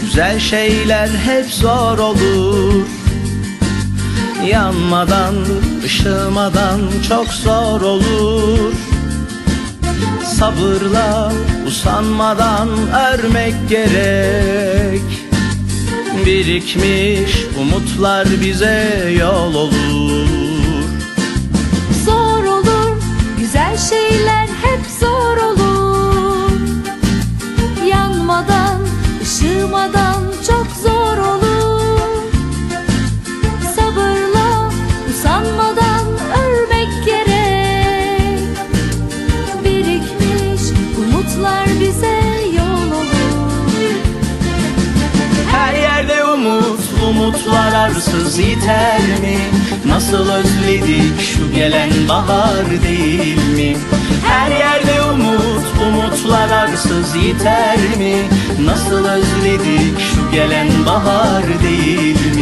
Güzel şeyler hep zor olur. Yanmadan, ışımadan çok zor olur. Sabırla, usanmadan örmek gerek. Birikmiş umutlar bize yol olur umutlar arsız yeter mi? Nasıl özledik şu gelen bahar değil mi? Her yerde umut, umutlar arsız yeter mi? Nasıl özledik şu gelen bahar değil mi?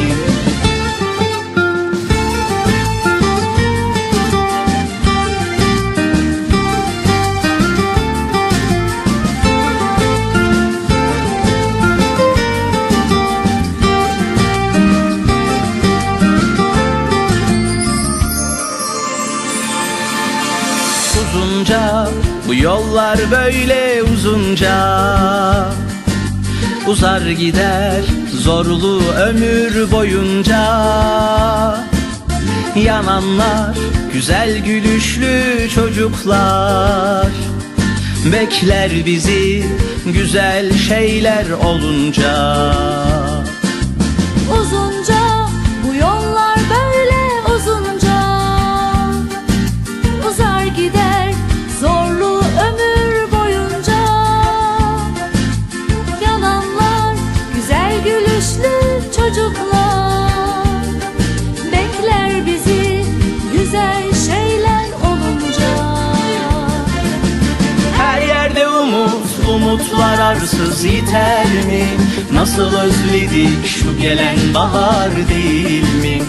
Bu yollar böyle uzunca. Uzar gider zorlu ömür boyunca. Yananlar güzel gülüşlü çocuklar. Bekler bizi güzel şeyler olunca umut, umutlar arsız yeter mi? Nasıl özledik şu gelen bahar değil mi?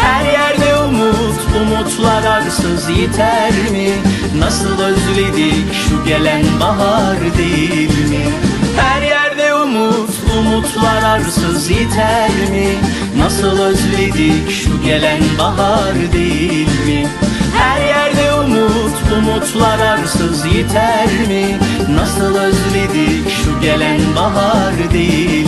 Her yerde umut, umutlar arsız yeter mi? Nasıl özledik şu gelen bahar değil mi? Her yerde umut, umutlar arsız yeter mi? Nasıl özledik şu gelen bahar değil mi? Her yerde umut, umutlar arsız yeter mi? Nasıl özledik şu gelen bahar değil